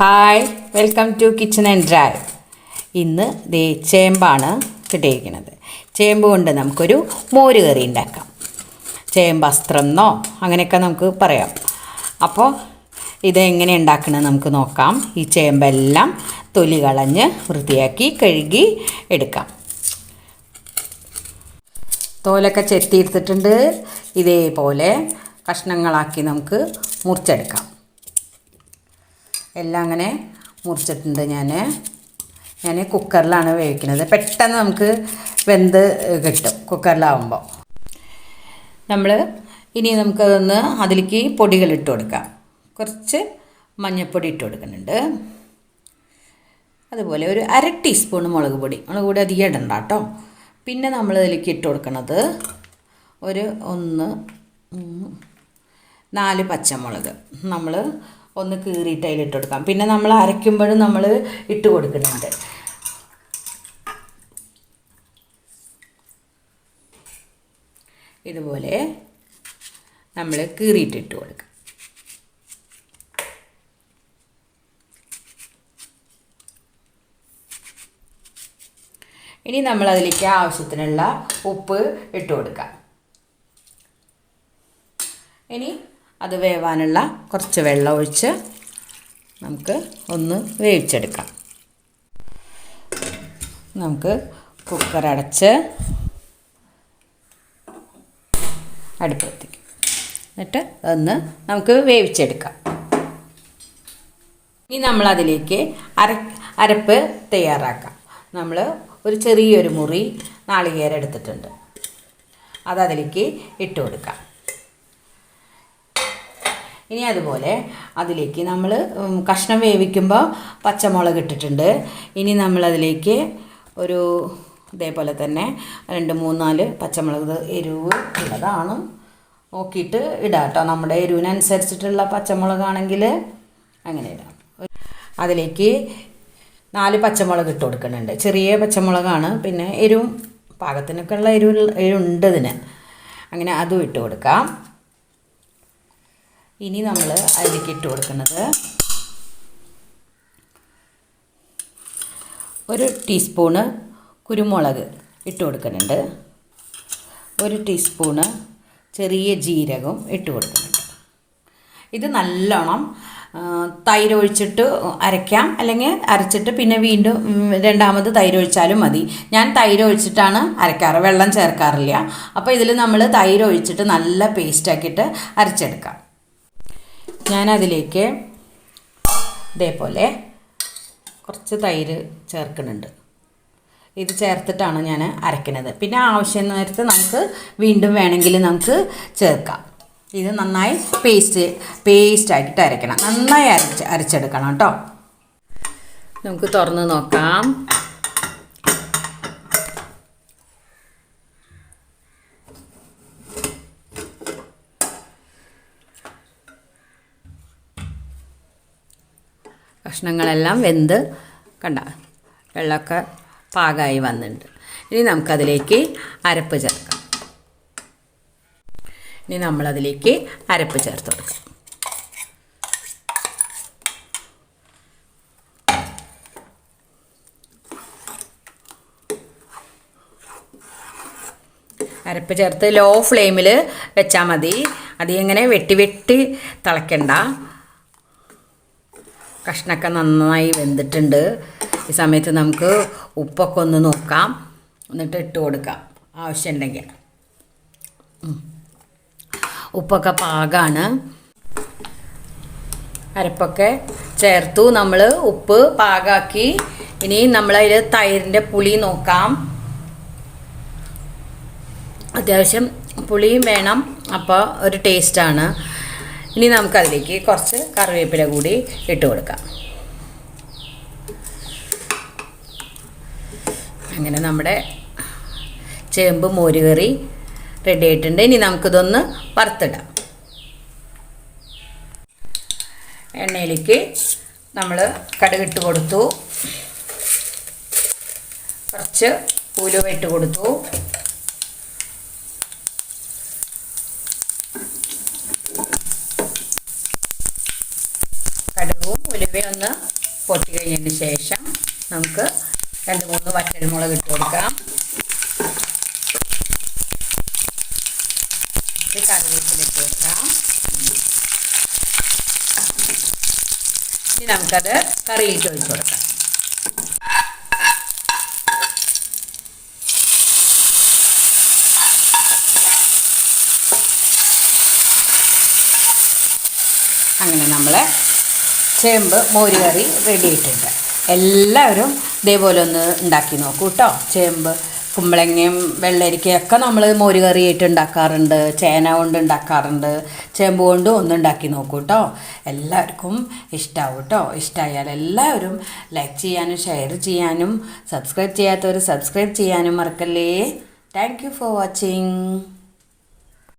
Hi welcome to kitchen and drive ഇന്ന് ദേ ചേമ്പാണ് കിട്ടിയിരിക്കുന്നത്. ചേമ്പ് കൊണ്ട് നമുക്കൊരു മോര് കറി ഉണ്ടാക്കാം. ചേമ്പസ്ത്രം എന്നോ അങ്ങനെയൊക്കെ നമുക്ക് പറയാം. അപ്പോൾ ഇതെങ്ങനെ ഉണ്ടാക്കണമെന്ന് നമുക്ക് നോക്കാം. ഈ ചേമ്പെല്ലാം തൊലി കളഞ്ഞ് വൃത്തിയാക്കി കഴുകി എടുക്കാം. തോലൊക്കെ ചെത്തിയെടുത്തിട്ടുണ്ട്. ഇതേപോലെ കഷ്ണങ്ങളാക്കി നമുക്ക് മുറിച്ചെടുക്കാം. എല്ലാം അങ്ങനെ മുറിച്ചിട്ടുണ്ട് ഞാൻ ഞാൻ കുക്കറിലാണ് വേവിക്കുന്നത്. പെട്ടെന്ന് നമുക്ക് വെന്ത് കിട്ടും കുക്കറിലാവുമ്പോൾ നമ്മൾ ഇനി നമുക്കതൊന്ന് അതിലേക്ക് പൊടികൾ ഇട്ട് കൊടുക്കാം. കുറച്ച് മഞ്ഞൾപ്പൊടി ഇട്ട് കൊടുക്കുന്നുണ്ട്. അതുപോലെ ഒരു അര ടീസ്പൂൺ മുളക് പൊടി. മുളക് പൊടി അധികം ഇടണ്ട കേട്ടോ. പിന്നെ നമ്മൾ ഇതിലേക്ക് ഇട്ട് കൊടുക്കുന്നത് ഒരു ഒന്ന് നാല് പച്ചമുളക്. നമ്മൾ ഒന്ന് കീറിയിട്ട് അതിലിട്ട് കൊടുക്കാം. പിന്നെ നമ്മൾ അരയ്ക്കുമ്പോഴും നമ്മൾ ഇട്ട് കൊടുക്കുന്നുണ്ട്. ഇതുപോലെ നമ്മൾ കീറിയിട്ട് ഇട്ട് കൊടുക്കാം. ഇനി നമ്മൾ അതിലേക്ക് ആവശ്യത്തിനുള്ള ഉപ്പ് ഇട്ട് കൊടുക്കാം. ഇനി അത് വേവാനുള്ള കുറച്ച് വെള്ളം ഒഴിച്ച് നമുക്ക് ഒന്ന് വേവിച്ചെടുക്കാം. നമുക്ക് കുക്കർ അടച്ച് അടുപ്പത്തേക്ക് എന്നിട്ട് ഒന്ന് നമുക്ക് വേവിച്ചെടുക്കാം. ഇനി നമ്മളതിലേക്ക് അര അരപ്പ് തയ്യാറാക്കാം. നമ്മൾ ഒരു ചെറിയൊരു മുറി നാളികേരം എടുത്തിട്ടുണ്ട്. അതതിലേക്ക് ഇട്ട് കൊടുക്കാം. ഇനി അതുപോലെ അതിലേക്ക് നമ്മൾ കഷ്ണം വേവിക്കുമ്പോൾ പച്ചമുളക് ഇട്ടിട്ടുണ്ട്. ഇനി നമ്മളതിലേക്ക് ഒരു ഇതേപോലെ തന്നെ രണ്ട് മൂന്നാൽ പച്ചമുളക് എരിവ് ഉള്ളതാണ് നോക്കിയിട്ട് ഇടാം കേട്ടോ നമ്മുടെ എരിവിനനുസരിച്ചിട്ടുള്ള പച്ചമുളകാണെങ്കിൽ അങ്ങനെ ഇടാം. അതിലേക്ക് നാല് പച്ചമുളക് ഇട്ട് കൊടുക്കുന്നുണ്ട്. ചെറിയ പച്ചമുളകാണ്. പിന്നെ എരിവും പാകത്തിനൊക്കെ ഉള്ള എരിവ് എരിവുണ്ട് ഇതിന് അങ്ങനെ അതും ഇട്ട് കൊടുക്കാം. ഇനി നമ്മൾ അതിലേക്ക് ഇട്ട് കൊടുക്കുന്നത് ഒരു ടീസ്പൂണ് കുരുമുളക് ഇട്ട് കൊടുക്കുന്നുണ്ട്. ഒരു ടീസ്പൂണ് ചെറിയ ജീരകം ഇട്ട് കൊടുക്കുന്നുണ്ട്. ഇത് നല്ലോണം തൈരൊഴിച്ചിട്ട് അരയ്ക്കാം. അല്ലെങ്കിൽ അരച്ചിട്ട് പിന്നെ വീണ്ടും രണ്ടാമത് തൈരൊഴിച്ചാലും മതി. ഞാൻ തൈരൊഴിച്ചിട്ടാണ് അരയ്ക്കാറ്. വെള്ളം ചേർക്കാറില്ല. അപ്പോൾ ഇതിൽ നമ്മൾ തൈരൊഴിച്ചിട്ട് നല്ല പേസ്റ്റാക്കിയിട്ട് അരച്ചെടുക്കാം. ഞാനതിലേക്ക് ഇതേപോലെ കുറച്ച് തൈര് ചേർക്കുന്നുണ്ട്. ഇത് ചേർത്തിട്ടാണ് ഞാൻ അരയ്ക്കുന്നത്. പിന്നെ ആവശ്യം നേരത്ത് നമുക്ക് വീണ്ടും വേണമെങ്കിൽ നമുക്ക് ചേർക്കാം. ഇത് നന്നായി പേസ്റ്റ് പേസ്റ്റ് ആക്കിയിട്ട് അരക്കണം നന്നായി അരച്ച് അരച്ചെടുക്കണം കേട്ടോ. നമുക്ക് തുറന്ന് നോക്കാം. കഷ്ണങ്ങളെല്ലാം വെന്ത് കണ്ട വെള്ളമൊക്കെ പാകമായി വന്നിട്ടുണ്ട്. ഇനി നമുക്കതിലേക്ക് അരപ്പ് ചേർക്കാം. ഇനി നമ്മളതിലേക്ക് അരപ്പ് ചേർത്ത് കൊടുക്കാം. അരപ്പ് ചേർത്ത് ലോ ഫ്ലെയിമിൽ വെച്ചാൽ മതി. അതിങ്ങനെ വെട്ടി വെട്ടി തിളയ്ക്കണ്ട കഷ്ണമൊക്കെ നന്നായി വെന്തിട്ടുണ്ട്. ഈ സമയത്ത് നമുക്ക് ഉപ്പൊക്കെ ഒന്ന് നോക്കാം. എന്നിട്ട് ഇട്ട് കൊടുക്കാം. ആവശ്യമുണ്ടെങ്കിൽ ഉപ്പൊക്കെ പാകമാണ് അരപ്പൊക്കെ ചേർത്തു. നമ്മൾ ഉപ്പ് പാകാക്കി. ഇനി നമ്മളതിൽ തൈരിന്റെ പുളി നോക്കാം. അത്യാവശ്യം പുളിയും വേണം. അപ്പോൾ ഒരു ടേസ്റ്റാണ് ഇനി നമുക്കതിലേക്ക് കുറച്ച് കറിവേപ്പില കൂടി ഇട്ട് കൊടുക്കാം. അങ്ങനെ നമ്മുടെ ചേമ്പ് മോരുകറി റെഡി ആയിട്ടുണ്ട്. ഇനി നമുക്കിതൊന്ന് വറുത്തിടാം. എണ്ണയിലേക്ക് നമ്മൾ കടുകിട്ട് കൊടുത്തു. കുറച്ച് ഉലുവ ഇട്ട് കൊടുത്തു. കടുകും ഉലുവയും ഒന്ന് പൊട്ടി കഴിഞ്ഞതിന് ശേഷം നമുക്ക് രണ്ട് മൂന്ന് വറ്റൽമുളക് ഇട്ട് കൊടുക്കാം. കറിവേപ്പിലിട്ട് കൊടുക്കാം. ഇനി നമുക്കത് കറിയിലേക്ക് ഒഴിച്ചു കൊടുക്കാം. അങ്ങനെ നമ്മൾ ചേമ്പ് മോരുകറി റെഡിയായിട്ടുണ്ട്. എല്ലാവരും ഇതേപോലെ ഒന്ന് ഉണ്ടാക്കി നോക്കൂ കേട്ടോ ചേമ്പ് കുമ്പളങ്ങയും വെള്ളരിക്കയൊക്കെ നമ്മൾ മോര് കറിയായിട്ട് ഉണ്ടാക്കാറുണ്ട് ചേന കൊണ്ട് ഉണ്ടാക്കാറുണ്ട് ചേമ്പ് കൊണ്ടും ഒന്ന് ഉണ്ടാക്കി നോക്കൂ കേട്ടോ എല്ലാവർക്കും ഇഷ്ടമാവും കേട്ടോ ഇഷ്ടമായാൽ എല്ലാവരും ലൈക്ക് ചെയ്യാനും ഷെയർ ചെയ്യാനും സബ്സ്ക്രൈബ് ചെയ്യാത്തവർ സബ്സ്ക്രൈബ് ചെയ്യാനും മറക്കല്ലേ. Thank you for watching